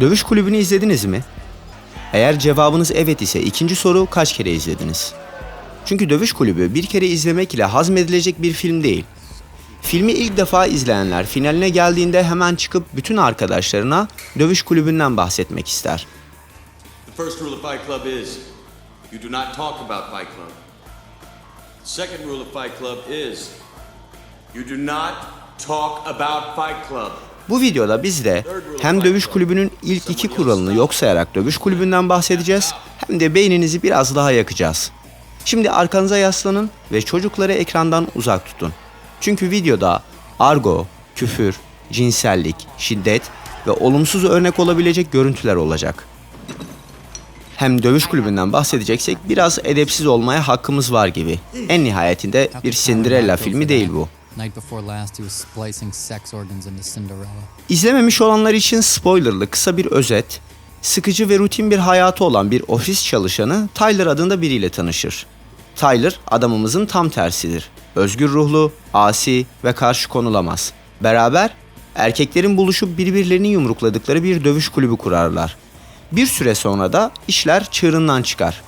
Dövüş kulübünü izlediniz mi? Eğer cevabınız evet ise ikinci soru kaç kere izlediniz? Çünkü Dövüş Kulübü bir kere izlemek ile hazmedilecek bir film değil. Filmi ilk defa izleyenler finaline geldiğinde hemen çıkıp bütün arkadaşlarına Dövüş Kulübü'nden bahsetmek ister. The first rule of Fight Club is you do not talk about Fight Club. The second rule of Fight Club is you do not talk about Fight Club. Bu videoda biz de hem Dövüş Kulübü'nün ilk iki kuralını yok sayarak Dövüş Kulübü'nden bahsedeceğiz hem de beyninizi biraz daha yakacağız. Şimdi arkanıza yaslanın ve çocukları ekrandan uzak tutun. Çünkü videoda argo, küfür, cinsellik, şiddet ve olumsuz örnek olabilecek görüntüler olacak. Hem dövüş kulübünden bahsedeceksek biraz edepsiz olmaya hakkımız var gibi. En nihayetinde bir Cinderella filmi değil bu. İzlememiş olanlar için spoilerlı kısa bir özet, sıkıcı ve rutin bir hayatı olan bir ofis çalışanı Tyler adında biriyle tanışır. Tyler adamımızın tam tersidir. Özgür ruhlu, asi ve karşı konulamaz. Beraber erkeklerin buluşup birbirlerini yumrukladıkları bir dövüş kulübü kurarlar. Bir süre sonra da işler çığırından çıkar.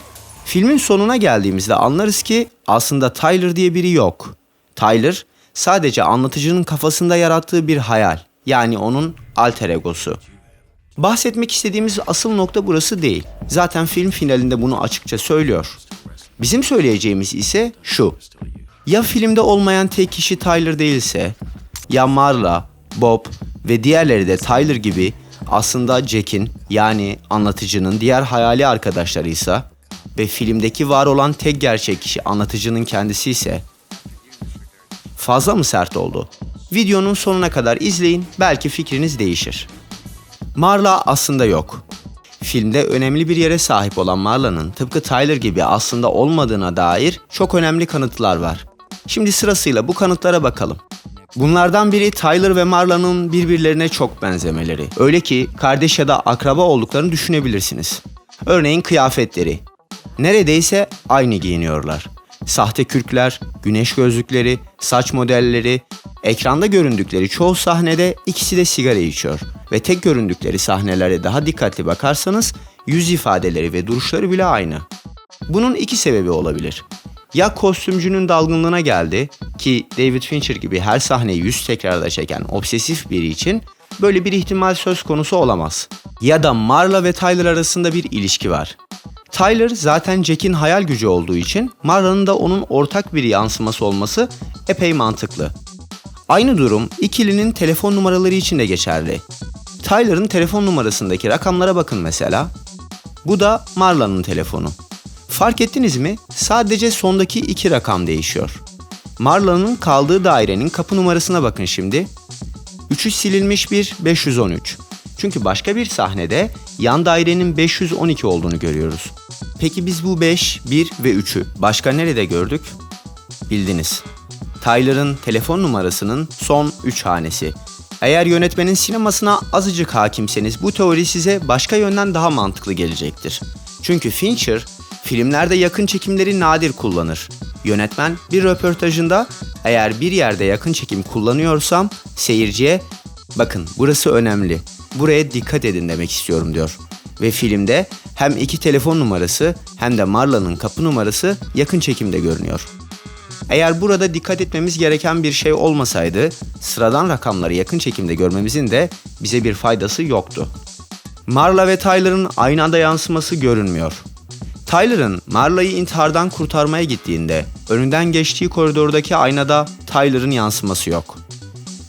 Filmin sonuna geldiğimizde anlarız ki aslında Tyler diye biri yok. Tyler sadece anlatıcının kafasında yarattığı bir hayal. Yani onun alter egosu. Bahsetmek istediğimiz asıl nokta burası değil. Zaten film finalinde bunu açıkça söylüyor. Bizim söyleyeceğimiz ise şu. Ya filmde olmayan tek kişi Tyler değilse, ya Marla, Bob ve diğerleri de Tyler gibi aslında Jack'in yani anlatıcının diğer hayali arkadaşlarıysa ve filmdeki var olan tek gerçek kişi anlatıcının kendisi ise Fazla mı sert oldu? Videonun sonuna kadar izleyin, belki fikriniz değişir. Marla aslında yok. Filmde önemli bir yere sahip olan Marla'nın tıpkı Tyler gibi aslında olmadığına dair çok önemli kanıtlar var. Şimdi sırasıyla bu kanıtlara bakalım. Bunlardan biri Tyler ve Marla'nın birbirlerine çok benzemeleri. Öyle ki kardeş ya da akraba olduklarını düşünebilirsiniz. Örneğin kıyafetleri. Neredeyse aynı giyiniyorlar. Sahte kürkler, güneş gözlükleri, saç modelleri, ekranda göründükleri çoğu sahnede ikisi de sigara içiyor ve tek göründükleri sahnelerde daha dikkatli bakarsanız yüz ifadeleri ve duruşları bile aynı. Bunun iki sebebi olabilir. Ya kostümcünün dalgınlığına geldi ki David Fincher gibi her sahneyi yüz tekrarda çeken obsesif biri için böyle bir ihtimal söz konusu olamaz. Ya da Marla ve Tyler arasında bir ilişki var. Tyler zaten Jack'in hayal gücü olduğu için Marla'nın da onun ortak bir yansıması olması epey mantıklı. Aynı durum ikilinin telefon numaraları için de geçerli. Tyler'ın telefon numarasındaki rakamlara bakın mesela. Bu da Marla'nın telefonu. Fark ettiniz mi? Sadece sondaki iki rakam değişiyor. Marla'nın kaldığı dairenin kapı numarasına bakın şimdi. 3'ü silinmiş bir 513. Çünkü başka bir sahnede yan dairenin 512 olduğunu görüyoruz. Peki biz bu 5, 1 ve 3'ü başka nerede gördük? Bildiniz. Tyler'ın telefon numarasının son 3 hanesi. Eğer yönetmenin sinemasına azıcık hakimseniz bu teori size başka yönden daha mantıklı gelecektir. Çünkü Fincher filmlerde yakın çekimleri nadir kullanır. Yönetmen bir röportajında eğer bir yerde yakın çekim kullanıyorsam seyirciye bakın burası önemli. Buraya dikkat edin demek istiyorum diyor. Ve filmde hem iki telefon numarası hem de Marla'nın kapı numarası yakın çekimde görünüyor. Eğer burada dikkat etmemiz gereken bir şey olmasaydı, sıradan rakamları yakın çekimde görmemizin de bize bir faydası yoktu. Marla ve Tyler'ın aynı anda yansıması görünmüyor. Tyler'ın Marla'yı intihardan kurtarmaya gittiğinde önünden geçtiği koridordaki aynada Tyler'ın yansıması yok.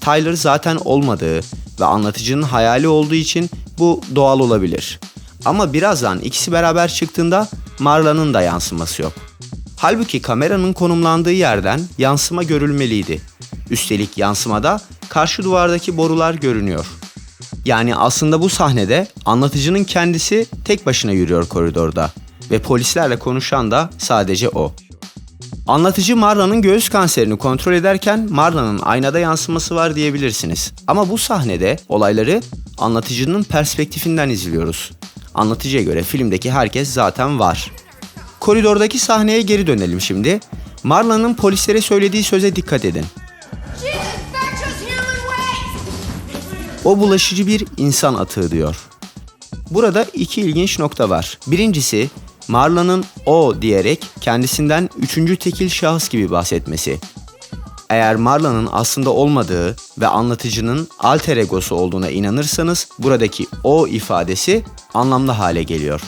Tyler zaten olmadığı ve anlatıcının hayali olduğu için bu doğal olabilir. Ama birazdan ikisi beraber çıktığında Marla'nın da yansıması yok. Halbuki kameranın konumlandığı yerden yansıma görülmeliydi. Üstelik yansımada karşı duvardaki borular görünüyor. Yani aslında bu sahnede anlatıcının kendisi tek başına yürüyor koridorda ve polislerle konuşan da sadece o. Anlatıcı Marla'nın göğüs kanserini kontrol ederken Marla'nın aynada yansıması var diyebilirsiniz. Ama bu sahnede olayları anlatıcının perspektifinden izliyoruz. Anlatıcıya göre filmdeki herkes zaten var. Koridordaki sahneye geri dönelim şimdi. Marla'nın polislere söylediği söze dikkat edin. O bulaşıcı bir insan atığı diyor. Burada iki ilginç nokta var. Birincisi Marla'nın o diyerek kendisinden üçüncü tekil şahıs gibi bahsetmesi. Eğer Marla'nın aslında olmadığı ve anlatıcının alter egosu olduğuna inanırsanız buradaki o ifadesi anlamlı hale geliyor.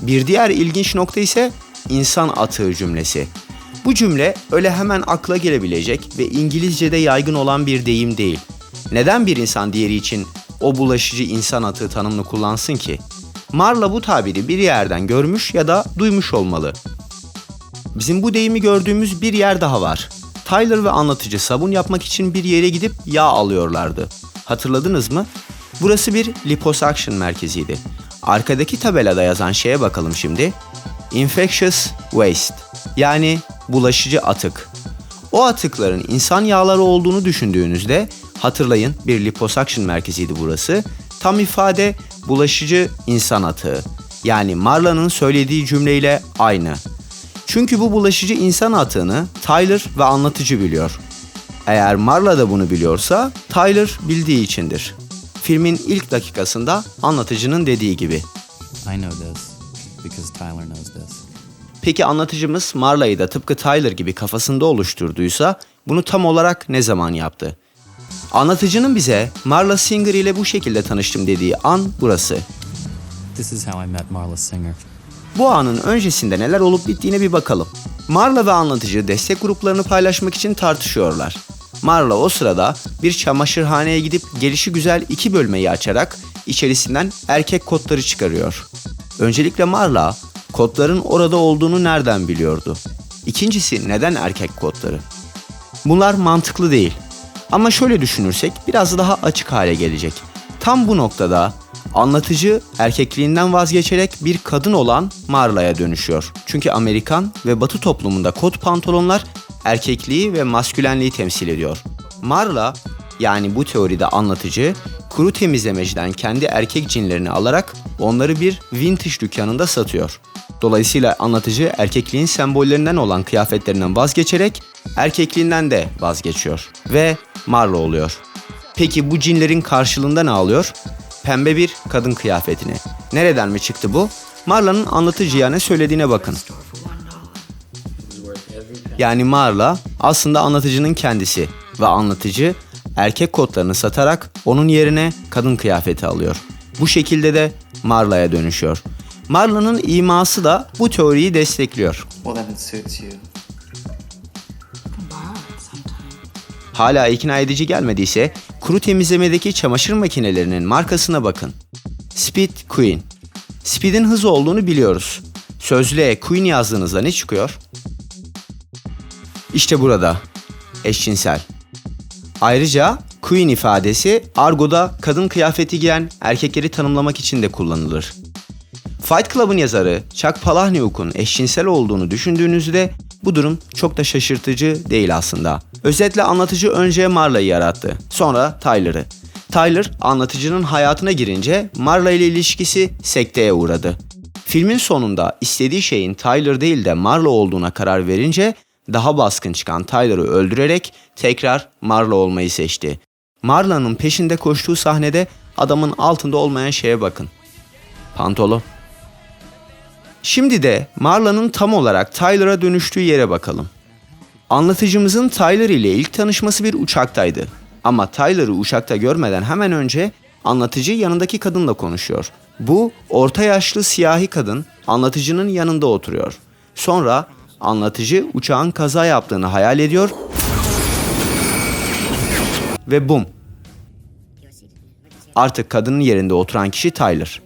Bir diğer ilginç nokta ise insan atığı cümlesi. Bu cümle öyle hemen akla gelebilecek ve İngilizce'de yaygın olan bir deyim değil. Neden bir insan diğeri için o bulaşıcı insan atığı tanımını kullansın ki? Marla bu tabiri bir yerden görmüş ya da duymuş olmalı. Bizim bu deyimi gördüğümüz bir yer daha var. Tyler ve anlatıcı sabun yapmak için bir yere gidip yağ alıyorlardı. Hatırladınız mı? Burası bir liposuction merkeziydi. Arkadaki tabelada yazan şeye bakalım şimdi. Infectious waste yani bulaşıcı atık. O atıkların insan yağları olduğunu düşündüğünüzde hatırlayın bir liposuction merkeziydi burası. Tam ifade bulaşıcı insan atığı. Yani Marla'nın söylediği cümleyle aynı. Çünkü bu bulaşıcı insan atığını Tyler ve anlatıcı biliyor. Eğer Marla da bunu biliyorsa Tyler bildiği içindir. Filmin ilk dakikasında anlatıcının dediği gibi. I know this because Tyler knows this. Peki anlatıcımız Marla'yı da tıpkı Tyler gibi kafasında oluşturduysa bunu tam olarak ne zaman yaptı? Anlatıcının bize Marla Singer ile bu şekilde tanıştım dediği an burası. This is how I met Marla Singer. Bu anın öncesinde neler olup bittiğine bir bakalım. Marla ve anlatıcı destek gruplarını paylaşmak için tartışıyorlar. Marla o sırada bir çamaşırhaneye gidip gelişi güzel iki bölmeyi açarak içerisinden erkek kotları çıkarıyor. Öncelikle Marla kotların orada olduğunu nereden biliyordu? İkincisi neden erkek kotları? Bunlar mantıklı değil. Ama şöyle düşünürsek biraz daha açık hale gelecek. Tam bu noktada anlatıcı erkekliğinden vazgeçerek bir kadın olan Marla'ya dönüşüyor. Çünkü Amerikan ve Batı toplumunda kot pantolonlar erkekliği ve maskülenliği temsil ediyor. Marla yani bu teoride anlatıcı kuru temizlemeciden kendi erkek cinlerini alarak onları bir vintage dükkanında satıyor. Dolayısıyla anlatıcı erkekliğin sembollerinden olan kıyafetlerinden vazgeçerek erkekliğinden de vazgeçiyor ve Marla oluyor. Peki bu cinlerin karşılığında ne alıyor? Pembe bir kadın kıyafetini. Nereden mi çıktı bu? Marla'nın anlatıcıya ne söylediğine bakın. Yani Marla aslında anlatıcının kendisi ve anlatıcı erkek kodlarını satarak onun yerine kadın kıyafeti alıyor. Bu şekilde de Marla'ya dönüşüyor. Marla'nın iması da bu teoriyi destekliyor. Hala ikna edici gelmediyse kuru temizlemedeki çamaşır makinelerinin markasına bakın. Speed Queen. Speed'in hız olduğunu biliyoruz. Sözlüğe Queen yazdığınızda ne çıkıyor? İşte burada. Eşcinsel. Ayrıca Queen ifadesi argoda kadın kıyafeti giyen erkekleri tanımlamak için de kullanılır. Fight Club'ın yazarı Chuck Palahniuk'un eşcinsel olduğunu düşündüğünüzde bu durum çok da şaşırtıcı değil aslında. Özetle anlatıcı önce Marla'yı yarattı, sonra Tyler'ı. Tyler anlatıcının hayatına girince Marla ile ilişkisi sekteye uğradı. Filmin sonunda istediği şeyin Tyler değil de Marla olduğuna karar verince daha baskın çıkan Tyler'ı öldürerek tekrar Marla olmayı seçti. Marla'nın peşinde koştuğu sahnede adamın altında olmayan şeye bakın. Pantolon. Şimdi de Marla'nın tam olarak Tyler'a dönüştüğü yere bakalım. Anlatıcımızın Tyler ile ilk tanışması bir uçaktaydı. Ama Tyler'ı uçakta görmeden hemen önce anlatıcı yanındaki kadınla konuşuyor. Bu orta yaşlı siyahi kadın anlatıcının yanında oturuyor. Sonra anlatıcı uçağın kaza yaptığını hayal ediyor ve bum. Artık kadının yerinde oturan kişi Tyler.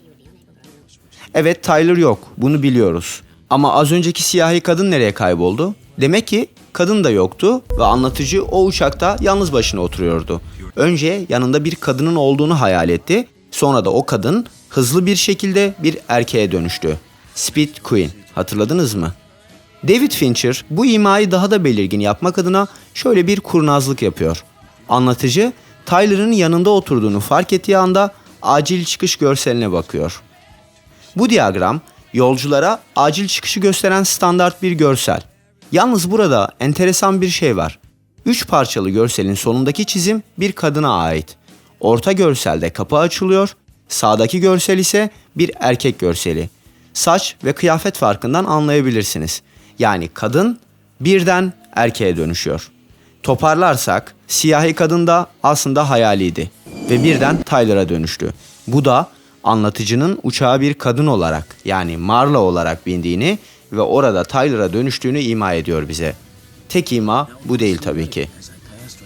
Evet Tyler yok. Bunu biliyoruz. Ama az önceki siyahi kadın nereye kayboldu? Demek ki kadın da yoktu ve anlatıcı o uçakta yalnız başına oturuyordu. Önce yanında bir kadının olduğunu hayal etti. Sonra da o kadın hızlı bir şekilde bir erkeğe dönüştü. Speed Queen. Hatırladınız mı? David Fincher bu imayı daha da belirgin yapmak adına şöyle bir kurnazlık yapıyor. Anlatıcı Tyler'ın yanında oturduğunu fark ettiği anda acil çıkış görseline bakıyor. Bu diyagram yolculara acil çıkışı gösteren standart bir görsel. Yalnız burada enteresan bir şey var. Üç parçalı görselin sonundaki çizim bir kadına ait. Orta görselde kapı açılıyor, Sağdaki görsel ise bir erkek görseli. Saç ve kıyafet farkından anlayabilirsiniz. Yani kadın birden erkeğe dönüşüyor. Toparlarsak siyahi kadın da aslında hayaliydi ve birden Tyler'a dönüştü. Bu da anlatıcının uçağa bir kadın olarak yani Marla olarak bindiğini ve orada Tyler'a dönüştüğünü ima ediyor bize. Tek ima bu değil tabii ki.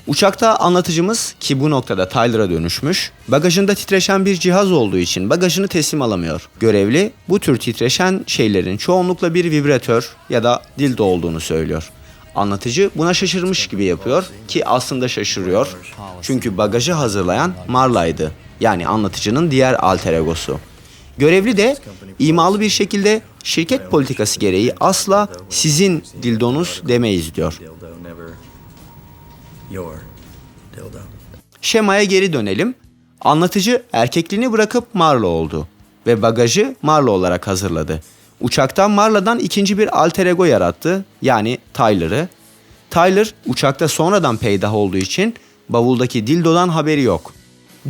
Uçakta anlatıcımız ki bu noktada Tyler'a dönüşmüş, bagajında titreşen bir cihaz olduğu için bagajını teslim alamıyor. Görevli bu tür titreşen şeylerin çoğunlukla bir vibratör ya da dildo olduğunu söylüyor. Anlatıcı buna şaşırmış gibi yapıyor ki aslında şaşırıyor. Çünkü bagajı hazırlayan Marla'ydı. Yani anlatıcının diğer alter egosu. Görevli de imalı bir şekilde şirket politikası gereği asla sizin dildonuz demeyiz diyor. Şemaya geri dönelim. Anlatıcı erkekliğini bırakıp Marla oldu ve bagajı Marla olarak hazırladı. Uçaktan Marla'dan ikinci bir alter ego yarattı yani Tyler'ı. Tyler uçakta sonradan peydah olduğu için bavuldaki dildodan haberi yok.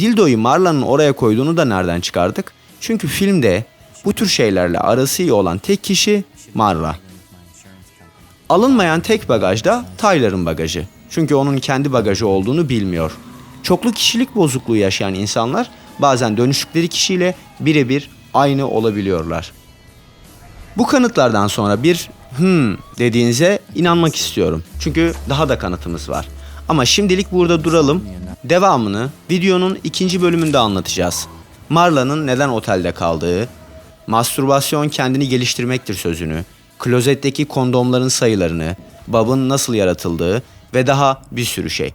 Dildoyu Marla'nın oraya koyduğunu da nereden çıkardık? Çünkü filmde bu tür şeylerle arası iyi olan tek kişi Marla. Alınmayan tek bagaj da Tyler'ın bagajı. Çünkü onun kendi bagajı olduğunu bilmiyor. Çoklu kişilik bozukluğu yaşayan insanlar bazen dönüştükleri kişiyle birebir aynı olabiliyorlar. Bu kanıtlardan sonra bir hmm dediğinize inanmak istiyorum. Çünkü daha da kanıtımız var. Ama şimdilik burada duralım. Devamını videonun ikinci bölümünde anlatacağız. Marla'nın neden otelde kaldığı, mastürbasyon kendini geliştirmektir sözünü, klozetteki kondomların sayılarını, Bob'ın nasıl yaratıldığı ve daha bir sürü şey.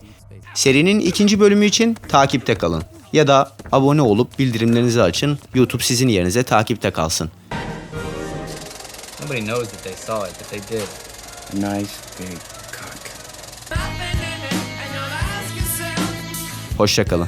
Serinin ikinci bölümü için takipte kalın. Ya da abone olup bildirimlerinizi açın. YouTube sizin yerinize takipte kalsın. Nobody knows that they saw it, but they did. Nice big Hoşçakalın.